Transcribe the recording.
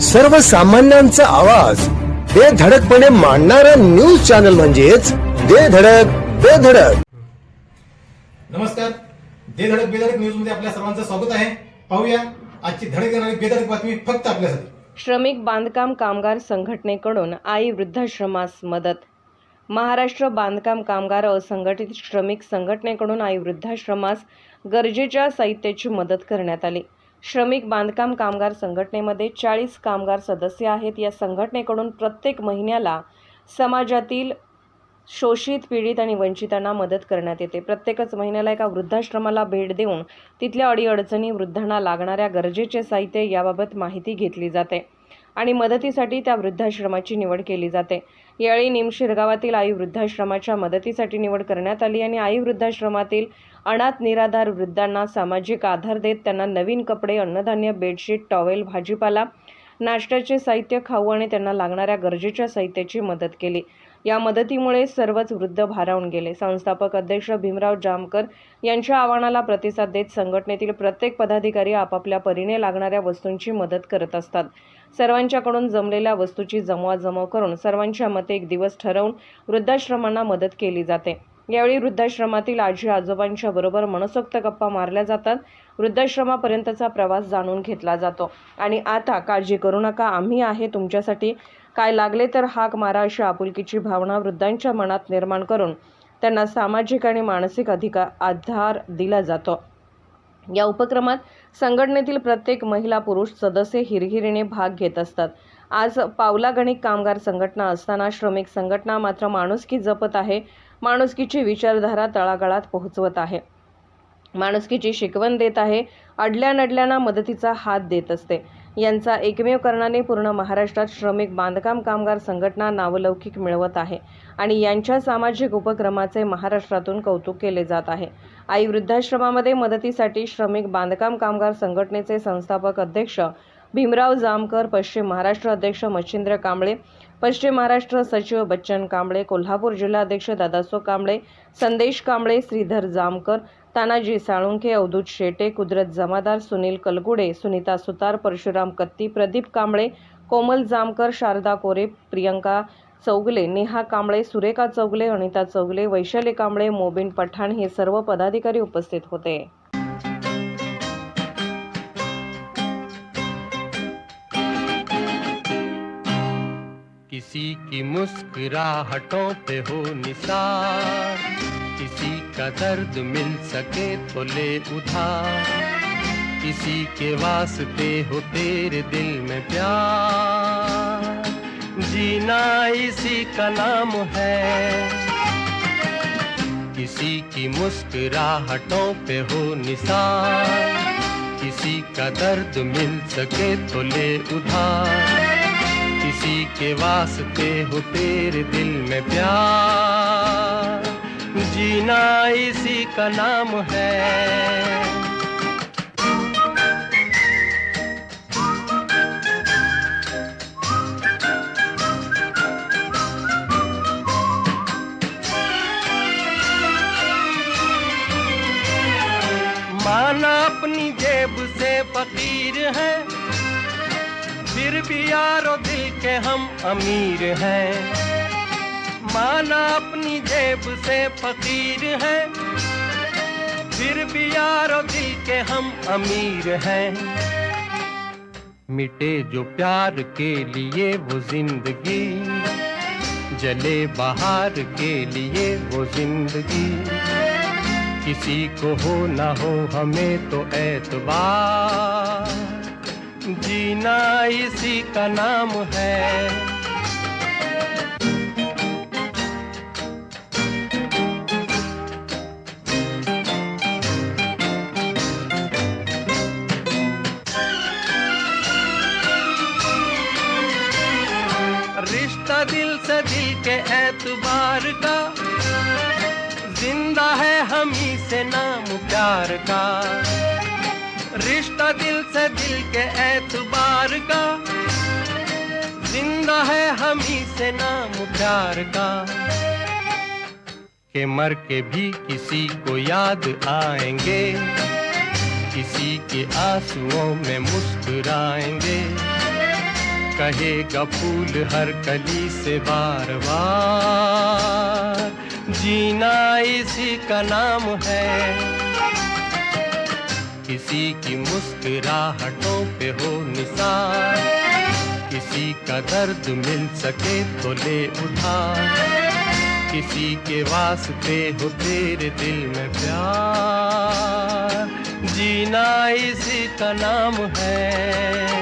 सर्वसामान्यांचा आवाज. बेधडकपणे मांडणारा न्यूज चॅनल म्हणजेच बेधडक बेधडक नमस्कार. दे धडक बेधडक न्यूजमध्ये आपल्या सर्वांचं स्वागत आहे. पाहूया आजची धडक देणारी बेधडक बातमी फक्त आपल्यासाठी. श्रमिक बांधकाम कामगार संघटनेकडून आई वृद्धाश्रमास मदत. महाराष्ट्र बांधकाम कामगार असंघटित श्रमिक संघटनेकडून आई वृद्धाश्रमास गरजेच्या साहित्याची मदत करण्यात आली. श्रमिक बांधकाम कामगार संघटनेमध्ये चाळीस कामगार सदस्य आहेत. या संघटनेकडून प्रत्येक महिन्याला समाजातील शोषित पीडित आणि वंचितांना मदत करण्यात येते. प्रत्येकच महिन्याला एका वृद्धाश्रमाला भेट देऊन तिथल्या अडीअडचणी वृद्धांना लागणाऱ्या गरजेचे साहित्य याबाबत माहिती घेतली जाते. आणि मदतीसाठी त्या वृद्धाश्रमाची निवड केली जाते. यावेळी निमशिरगावातील आई वृद्धाश्रमाच्या मदतीसाठी निवड करण्यात आली आणि आई वृद्धाश्रमातील अनाथ निराधार वृद्धांना सामाजिक आधार देत त्यांना नवीन कपडे अन्नधान्य बेडशीट टॉवेल भाजीपाला नाश्त्याचे साहित्य खाऊ आणि त्यांना लागणाऱ्या गरजेच्या साहित्याची मदत केली. या मदतीमुळे सर्वच वृद्ध भारावून गेले. संस्थापक अध्यक्ष भीमराव जामकर यांच्या आव्हानाला प्रतिसाद देत संघटनेतील प्रत्येक पदाधिकारी आपापल्या परीने लागणाऱ्या वस्तूंची मदत करत असतात. सर्वांच्याकडून जमलेल्या वस्तूची जमवाजमव करून सर्वांच्या मते एक दिवस ठरवून वृद्धाश्रमांना मदत केली जाते. यावेळी वृद्धाश्रमातील आजी आजोबांच्या बरोबर मनसोक्त गप्पा मारल्या जातात. वृद्धाश्रमापर्यंतचा प्रवास जाणून घेतला जातो. आणि आता काळजी करू नका आम्ही आहे तुमच्यासाठी. काय लागले तर हाक मारा अशी आपुलकीची भावना वृद्धांच्या मनात निर्माण करून त्यांना सामाजिक आणि मानसिक अधिकार आधार दिला जातो. या उपक्रमात संघटनेतील प्रत्येक महिला पुरुष सदस्य हिरहिरीने भाग घेत असतात. आज पावलागणिक कामगार संघटना असताना श्रमिक संघटना मात्र माणुसकी जपत आहे. माणुसकीची विचारधारा तळागाळात पोहोचवत आहे. माणुसकीची शिकवण देत आहे. अडल्या नडल्यांना मदतीचा हात देत असते. यांचा एकमेव कारणाने पूर्ण महाराष्ट्रात श्रमिक बांधकाम कामगार संघटना नावलौकिक मिळवत आहे आणि यांच्या सामाजिक उपक्रमाचे महाराष्ट्रातून कौतुक केले जात आहे. आई वृद्धाश्रमामध्ये मदतीसाठी श्रमिक बांधकाम कामगार संघटनेचे संस्थापक अध्यक्ष भीमराव जामकर पश्चिम महाराष्ट्र अध्यक्ष मच्छिंद्र कांबळे पश्चिम महाराष्ट्र सचिव बच्चन कांबळे कोल्हापूर जिल्हाध्यक्ष दादासो कांबळे संदेश कांबळे श्रीधर जामकर तानाजी साळुंखे अवधूत शेटे कुदरत जमादार सुनील कलगुडे सुनीता सुतार परशुराम कत्ती प्रदीप कांबळे कोमल जामकर शारदा कोरे प्रियंका चौगले नेहा कांबळे सुरेखा चौगले अनिता चौगले वैशाली कांबळे मोबिन पठाण हे सर्व पदाधिकारी उपस्थित होते. किसी की मुस्कुराहटों पे हो निसार। किसी का दर्द मिल सके तो ले उधार। किसी के वास्ते हो तेरे दिल में प्यार। जीना इसी का नाम है। किसी की मुस्कुराहटों पे हो निसार। किसी का दर्द मिल सके तो ले उधार। किसी के वास्ते हो तेरे दिल में प्यार। जीना इसी का नाम है। माना अपनी जेब से फकीर है। फिर भी यारो दिल के हम अमीर हैं। माना अपनी जेब से फकीर है। फिर भी यारो दिल के हम अमीर हैं। मिटे जो प्यार के लिए वो ज़िंदगी, जले बाहर के लिए वो ज़िंदगी। किसी को हो ना हो हमें तो एतबार। जीना इसी का नाम है। रिश्ता दिल से दिल के एतबार का, ज़िंदा है हम ही से नाम प्यार का। रिश्ता दिल से दिल के एतबार का। ज़िंदा है हम ही से नाम प्यार का। के मर के भी किसी को याद आएँगे। किसी के आंसुओं में मुस्कुराएँगे। कहेगा फूल हर कली से बार बार जीना इसी का नाम है। किसी की मुस्कुराहटों पे हो निसार। किसी का दर्द मिल सके तो ले उठा किसी के वास्ते हो तेरे दिल में प्यार। जीना इसी का नाम है।